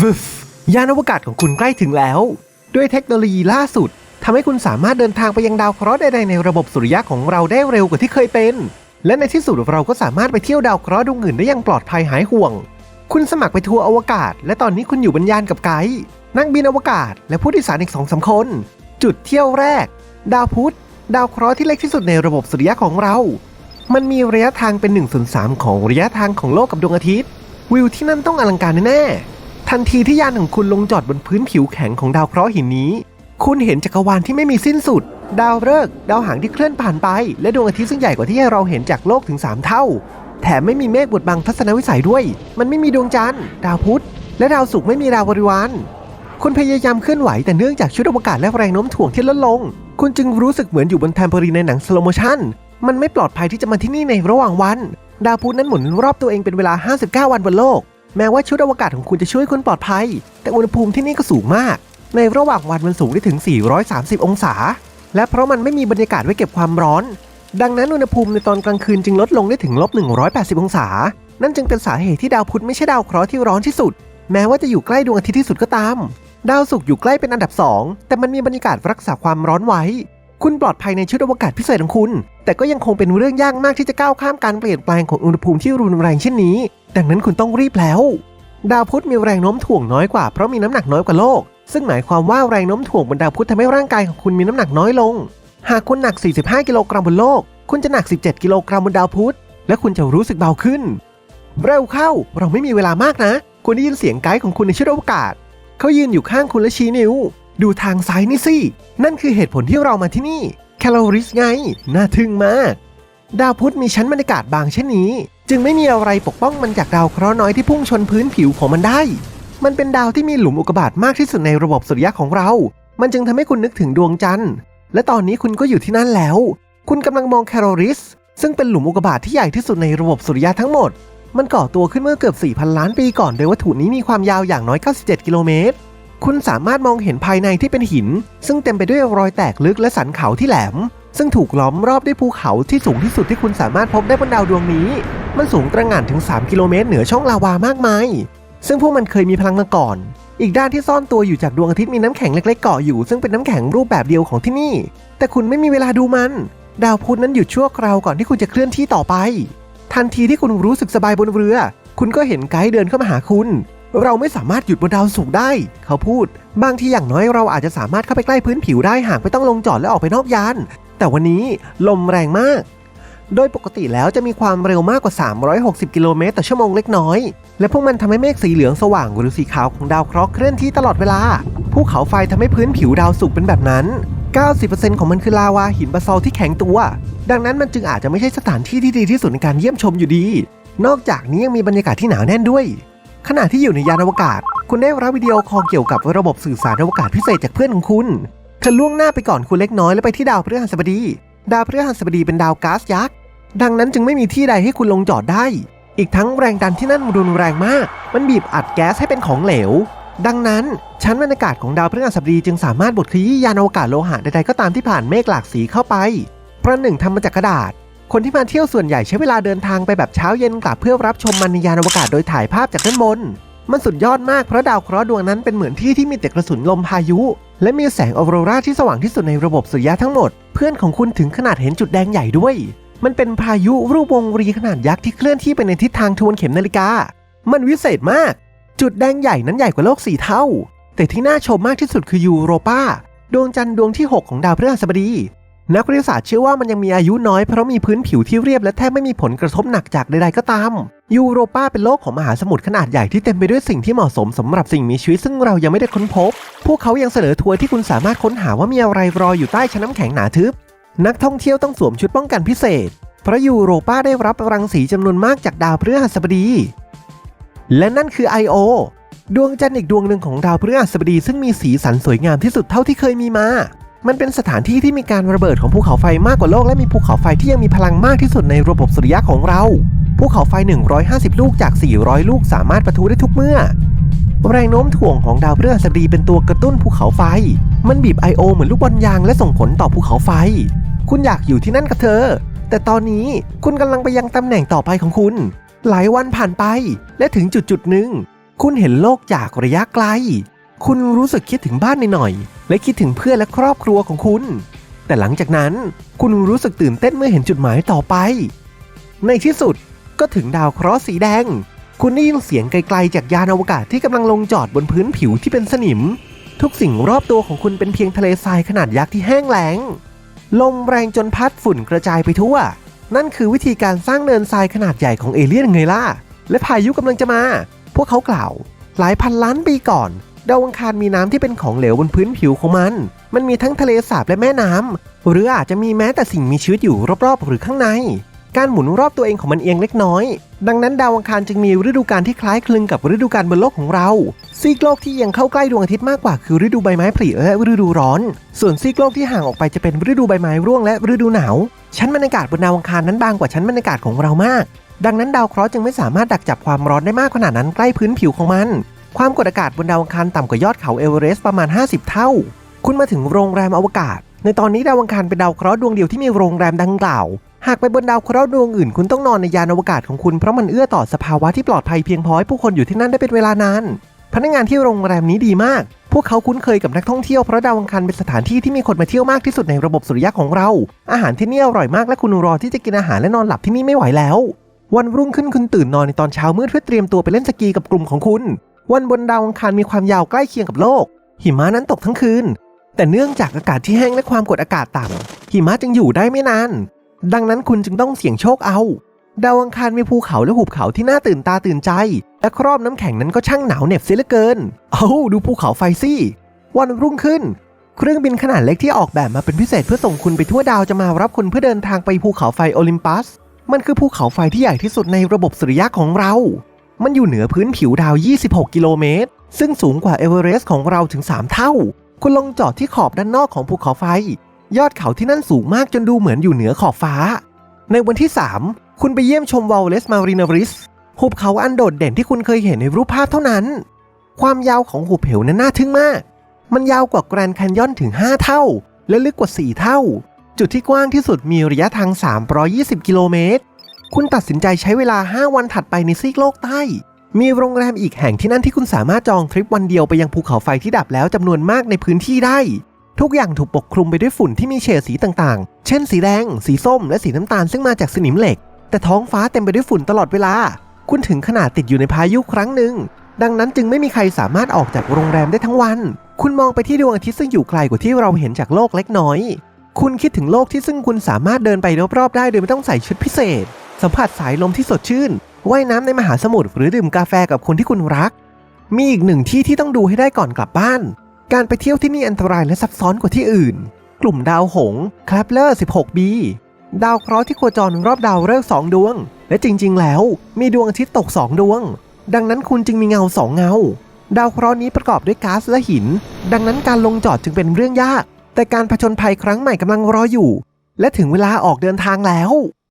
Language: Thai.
ฟึฟยานอวกาศของคุณใกล้ถึงแล้ว ด้วยเทคโนโลยีล่าสุดทำให้คุณสามารถเดินทางไปยังดาวเคราะห์ใดๆในระบบสุริยะของเราได้เร็วกว่าที่เคยเป็น และในที่สุดเราก็สามารถไปเที่ยวดาวเคราะห์ดวงอื่นได้อย่างปลอดภัยหายห่วง คุณสมัครไปทัวร์อวกาศ และตอนนี้คุณอยู่บนยานกับไกด์นักบินอวกาศ และผู้โดยสารอีกสองสามคน จุดเที่ยวแรก ดาวพุธดาวเคราะห์ที่เล็กที่สุดในระบบสุริยะของเรา มันมีระยะทางเป็น1นส่วนสของระยะทางของโลกกับดวงอาทิตย์ วิวที่นั่นต้องอลังการแน่ๆ ทันทีที่ยานของคุณลงจอดบนพื้นผิวแข็งของดาวเคราะห์หินนี้ คุณเห็นจักรวาลที่ไม่มีสิ้นสุด ดาวฤกษ์ดาวหางที่เคลื่อนผ่านไป และดวงอาทิตย์ซึ่งใหญ่กว่าที่เราเห็นจากโลกถึง 3 เท่า แถมไม่มีเมฆบดบังทัศนวิสัยด้วย มันไม่มีดวงจันทร์ ดาวพุธ และดาวศุกร์ไม่มีดาวบริวารคุณพยายามเคลื่อนไหวแต่เนื่องจากชุดอวกาศและแรงโน้มถ่วงที่ลดลง คุณจึงรู้สึกเหมือนอยู่บนแทมโพลีนในหนังสโลโมชันมันไม่ปลอดภัยที่จะมาที่นี่ในระหว่างวัน ดาวพุธนั้นหมุนรอบตัวเองเป็นเวลา 59 วันบนโลก แม้ว่าชุดอวกาศของคุณจะช่วยคุณปลอดภัย แต่อุณหภูมิที่นี่ก็สูงมาก ในระหว่างวันมันสูงได้ถึง 430 องศา และเพราะมันไม่มีบรรยากาศไว้เก็บความร้อน ดังนั้นอุณหภูมิในตอนกลางคืนจึงลดลงได้ถึงลบ 180 องศา นั่นจึงเป็นสาเหตุที่ดาวพุธไม่ใช่ดาวเคราะห์ที่ร้อนที่สุด แม้ว่าจะอยู่ใกล้ดวงอาทิตย์ที่สุดก็ตาม ดาวศุกร์อยู่ใกล้เป็นอันดับ 2 แต่มันมีบรรยากาศรักษาความร้อนไว้ คุณปลอดภัยในชุดอวกาศพิเศษของคุณ แต่ก็ยังคงเป็นเรื่องยากมากที่จะก้าวข้ามการเปลี่ยนแปลงของอุณหภูมิที่รุนแรงเช่นนี้ ดังนั้นคุณต้องรีบแล้ว ดาวพุธมีแรงโน้มถ่วงน้อยกว่าเพราะมีน้ำหนักน้อยกว่าโลก ซึ่งหมายความว่าแรงโน้มถ่วงบนดาวพุธทำให้ร่างกายของคุณมีน้ำหนักน้อยลง หากคุณหนัก 45 กิโลกรัมบนโลก คุณจะหนัก 17 กิโลกรัมบนดาวพุธ และคุณจะรู้สึกเบาขึ้น เร็วเข้า เราไม่มีเวลามากนะ คุณได้ยินเสียงไกด์ของคุณในชุดอวกาศ เขายืนอยู่ข้างคุณและชี้นิ้ว ดูทางซ้ายนี่สิ นั่นคือเหตุผลที่เรามาที่นี่ แคลอริสไง น่าทึ่งมาก ดาวพุธมีชั้นบรรยากาศบางเช่นนี้ จึงไม่มีอะไรปกป้องมันจากดาวเคราะห์น้อยที่พุ่งชนพื้นผิวของมันได้ มันเป็นดาวที่มีหลุมอุกกาบาตมากที่สุดในระบบสุริยะของเรา มันจึงทำให้คุณนึกถึงดวงจันทร์ และตอนนี้คุณก็อยู่ที่นั่นแล้ว คุณกำลังมองแคลอริส ซึ่งเป็นหลุมอุกกาบาตที่ใหญ่ที่สุดในระบบสุริยะทั้งหมด มันก่อตัวขึ้นเมื่อเกือบ 4,000 ล้านปีก่อน โดยวัตถุนี้มีความยาวอย่างน้อย 97 กิโลเมตร คุณสามารถมองเห็นภายในที่เป็นหิน ซึ่งเต็มไปด้วยรอยแตกลึกและสันเขาที่แหลม ซึ่งถูกล้อมรอบด้วยภูเขาที่สูงที่สุดที่คุณสามารถพบได้บนดาวดวงนี้ มันสูงตระหง่านถึง 3 กิโลเมตรเหนือช่องลาวามากมาย ซึ่งพวกมันเคยมีพลังมาก่อน อีกด้านที่ซ่อนตัวอยู่จากดวงอาทิตย์มีน้ำแข็งเล็กๆเกาะอยู่ ซึ่งเป็นน้ำแข็งรูปแบบเดียวของที่นี่ แต่คุณไม่มีเวลาดูมัน ดาวพุธนั้นหยุดชั่วคราวก่อนที่คุณจะเคลื่อนที่ต่อไป ทันทีที่คุณรู้สึกสบายบนเรือ คุณก็เห็นไกด์เดินเข้ามาหาคุณเราไม่สามารถหยุดบนดาวศุกได้ เขาพูด บางทีอย่างน้อยเราอาจจะสามารถเข้าไปใกล้พื้นผิวได้หากไม่ต้องลงจอดและออกไปนอกยาน แต่วันนี้ลมแรงมาก โดยปกติแล้วจะมีความเร็วมากกว่า 360 กิโลเมตรต่อชั่วโมงเล็กน้อย และพวกมันทำให้เมฆสีเหลืองสว่างหรือสีขาวของดาวเคราะห์เคลื่อนที่ตลอดเวลา ภูเขาไฟทำให้พื้นผิวดาวศุกเป็นแบบนั้น 90%ของมันคือลาวาหินบาซอลที่แข็งตัว ดังนั้นมันจึงอาจจะไม่ใช่สถานที่ที่ดีที่สุดในการเยี่ยมชมอยู่ดี นอกจากนี้ยังมีบรรยากาศที่หนาวแน่นด้วย ขณะที่อยู่ในยานอวกาศ คุณได้รับวิดีโอคอลเกี่ยวกับระบบสื่อสารอวกาศพิเศษจากเพื่อนของคุณ เธอล่วงหน้าไปก่อนคุณเล็กน้อยและไปที่ดาวพฤหัสบดี ดาวพฤหัสบดีเป็นดาวก๊าซยักษ์ ดังนั้นจึงไม่มีที่ใดให้คุณลงจอดได้ อีกทั้งแรงดันที่นั่นรุนแรงมาก มันบีบอัดแก๊สให้เป็นของเหลว ดังนั้นชั้นบรรยากาศของดาวพฤหัสบดีจึงสามารถบดขยี้ยานอวกาศโลหะใดๆก็ตามที่ผ่านเมฆหลากสีเข้าไป ประหนึ่งทำมาจากกระดาษ คนที่มาเที่ยวส่วนใหญ่ใช้เวลาเดินทางไปแบบเช้าเย็นกลับเพื่อรับชมมันในยานอวกาศโดยถ่ายภาพจากด้านบนมันสุดยอดมากเพราะดาวเคราะห์ดวงนั้นเป็นเหมือนที่ที่มีแต่กระสุนลมพายุ และมีแสงออโรราที่สว่างที่สุดในระบบสุริยะทั้งหมด เพื่อนของคุณถึงขนาดเห็นจุดแดงใหญ่ด้วย มันเป็นพายุรูปวงรีขนาดยักษ์ที่เคลื่อนที่ไปในทิศทางทวนเข็มนาฬิกา มันวิเศษมาก จุดแดงใหญ่นั้นใหญ่กว่าโลกสี่เท่า แต่ที่น่าชมมากที่สุดคือยูโรปาดวงจันทร์ดวงที่ 6 ของดาวพฤหัสบดี นักวิทยาศาสตร์เชื่อว่ามันยังมีอายุน้อยเพราะมีพื้นผิวที่เรียบและแทบไม่มีผลกระทบหนักจากใดๆก็ตาม ยูโรปาเป็นโลกของมหาสมุทรขนาดใหญ่ที่เต็มไปด้วยสิ่งที่เหมาะสมสำหรับสิ่งมีชีวิตซึ่งเรายังไม่ได้ค้นพบ พวกเขายังเสนอทัวร์ที่คุณสามารถค้นหาว่ามีอะไรรออยู่ใต้ชั้นน้ำแข็งหนาทึบ นักท่องเที่ยวต้องสวมชุดป้องกันพิเศษ เพราะยูโรปาได้รับรังสีจำนวนมากจากดาวพฤหัสบดี และนั่นคือ I.O. ดวงจันทร์อีกดวงหนึ่งของดาวพฤหัสบดีซึ่งมีสีสันสวยงามที่สุดเท่าที่เคยมีมา มันเป็นสถานที่ที่มีการระเบิดของภูเขาไฟมากกว่าโลกและมีภูเขาไฟที่ยังมีพลังมากที่สุดในระบบสุริยะของเรา ภูเขาไฟ 150 ลูกจาก 400 ลูกสามารถประทุได้ทุกเมื่อ แรงโน้มถ่วงของดาวพฤหัสบดีเป็นตัวกระตุ้นภูเขาไฟ มันบีบ I.O. เหมือนลูกบอลยางและส่งผลต่อภูเขาไฟ คุณอยากอยู่ที่นั่นกับเธอ แต่ตอนนี้คุณกำลังไปยังตำแหน่งต่อไปของคุณ หลายวันผ่านไปและถึงจุดจุดหนึ่ง คุณเห็นโลกจากระยะไกล คุณรู้สึกคิดถึงบ้านหน่อยๆและคิดถึงเพื่อนและครอบครัวของคุณ แต่หลังจากนั้นคุณรู้สึกตื่นเต้นเมื่อเห็นจุดหมายต่อไป ในที่สุด ก็ถึงดาวเคราะห์สีแดง คุณได้ยินเสียงไกลๆจากยานอวกาศที่กำลังลงจอดบนพื้นผิวที่เป็นสนิม ทุกสิ่งรอบตัวของคุณเป็นเพียงทะเลทรายขนาดยักษ์ที่แห้งแล้ง ลมแรงจนพัดฝุ่นกระจายไปทั่ว นั่นคือวิธีการสร้างเนินทรายขนาดใหญ่ของเอเลี่ยนไงล่ะ และพายุกำลังจะมา พวกเขากล่าว หลายพันล้านปีก่อนดาวอังคารมีน้ำที่เป็นของเหลวบนพื้นผิวของมัน มันมีทั้งทะเลสาบและแม่น้ำหรืออาจจะมีแม้แต่สิ่งมีชีวิตอยู่รอบๆ หรือข้างใน การหมุนรอบตัวเองของมันเองเล็กน้อย ดังนั้นดาวอังคารจึงมีฤดูกาลที่คล้ายคลึงกับฤดูกาลบนโลกของเรา ซีกโลกที่ยังเข้าใกล้ดวงอาทิตย์มากกว่าคือฤดูใบไม้ผลิและฤดูร้อน ส่วนซีกโลกที่ห่างออกไปจะเป็นฤดูใบไม้ร่วงและฤดูหนาว ชั้นบรรยากาศบนดาวอังคารนั้นบางกว่าชั้นบรรยากาศของเรามาก ดังนั้นดาวเคราะห์จึงไม่สามารถดักจับความร้อนได้มากขนาดนั้นใกล้พื้นผิวของมัน ความกดอากาศบนดาวอังคารต่ำกว่ายอดเขาเอเวอเรสต์ประมาณ 50 เท่า คุณมาถึงโรงแรมอวกาศ ในตอนนี้ดาวอังคารเป็นดาวเคราะห์ดวงเดียวที่มีโรงแรมดังกล่าว หากไปบนดาวเคราะห์ดวงอื่นคุณต้องนอนในยานอวกาศของคุณเพราะมันเอื้อต่อสภาวะที่ปลอดภัยเพียงพอให้ผู้คนอยู่ที่นั่นได้เป็นเวลานาน พนักงานที่โรงแรมนี้ดีมาก พวกเขาคุ้นเคยกับนักท่องเที่ยวเพราะดาวอังคารเป็นสถานที่ที่มีคนมาเที่ยวมากที่สุดในระบบสุริยะของเรา อาหารที่นี่อร่อยมากและคุณรอที่จะกินอาหารและนอนหลับที่นี่ไม่ไหวแล้ว วันรุ่งขึ้นคุณตื่นนอนในตอนเช้ามืดเพื่อเตรียมตัวไปเล่นสกีกับกลุ่มของคุณ วันบนดาวอังคารมีความยาวใกล้เคียงกับโลก หิมะนั้นตกทั้งคืน แต่เนื่องจากอากาศที่แห้งและความกดอากาศต่ำหิมะจึงอยู่ได้ไม่นาน ดังนั้นคุณจึงต้องเสี่ยงโชคเอา ดาวอังคารมีภูเขาและหุบเขาที่น่าตื่นตาตื่นใจ และครอบน้ำแข็งนั้นก็ช่างหนาวเหน็บเสียเหลือเกิน เอาดูภูเขาไฟสิวันรุ่งขึ้น เครื่องบินขนาดเล็กที่ออกแบบมาเป็นพิเศษเพื่อส่งคุณไปทั่วดาวจะมารับคุณเพื่อเดินทางไปภูเขาไฟโอลิมปัส มันคือภูเขาไฟที่ใหญ่ที่สุดในระบบสุริยะของเรา มันอยู่เหนือพื้นผิวดาว 26 กิโลเมตร ซึ่งสูงกว่าเอเวอเรสต์ของเราถึง 3 เท่า คุณลงจอดที่ขอบด้านนอกของภูเขาไฟ ยอดเขาที่นั่นสูงมากจนดูเหมือนอยู่เหนือขอบฟ้า ในวันที่ 3 คุณไปเยี่ยมชมวอลเลสมารินาริสหุบเขาอันโดดเด่นที่คุณเคยเห็นในรูปภาพเท่านั้น ความยาวของหุบเหวนั้นน่าทึ่งมาก มันยาวกว่าแกรนด์แคนยอนถึง 5 เท่า และลึกกว่า 4 เท่า จุดที่กว้างที่สุดมีระยะทาง 320 กิโลเมตร คุณตัดสินใจใช้เวลา 5 วันถัดไปในซีกโลกใต้ มีโรงแรมอีกแห่งที่นั่นที่คุณสามารถจองทริปวันเดียวไปยังภูเขาไฟที่ดับแล้วจำนวนมากในพื้นที่ได้ ทุกอย่างถูกปกคลุมไปด้วยฝุ่นที่มีเฉดสีต่างๆ เช่นสีแดง สีส้ม และสีน้ำตาลซึ่งมาจากสนิมเหล็ก แต่ท้องฟ้าเต็มไปด้วยฝุ่นตลอดเวลา คุณถึงขนาดติดอยู่ในพายุครั้งหนึ่ง ดังนั้นจึงไม่มีใครสามารถออกจากโรงแรมได้ทั้งวัน คุณมองไปที่ดวงอาทิตย์ซึ่งอยู่ไกลกว่าที่เราเห็นจากโลกเล็กน้อย คุณคิดถึงโลกที่ซึ่งคุณสามารถเดินไปรอบๆได้โดยไม่ต้องใส่ชุดพิเศษ สัมผัสสายลมที่สดชื่น ว่ายน้ำในมหาสมุทรหรือดื่มกาแฟกับคนที่คุณรัก มีอีกหนึ่งที่ที่ต้องดูให้ได้ก่อนกลับบ้าน การไปเที่ยวที่นี่อันตรายและซับซ้อนกว่าที่อื่น กลุ่มดาวหงส์คลปเลอร์ 16b ดาวเคราะห์ที่โคจรรอบดาวฤกษ์สองดวง และจริง ๆ แล้ว มีดวงอาทิตย์ตกสองดวง ดังนั้นคุณจึงมีเงาสองเงา ดาวเคราะห์นี้ประกอบด้วยก๊าซและหิน ดังนั้นการลงจอดจึงเป็นเรื่องยาก แต่การผจญภัยครั้งใหม่กำลังรออยู่ และถึงเวลาออกเดินทางแล้ว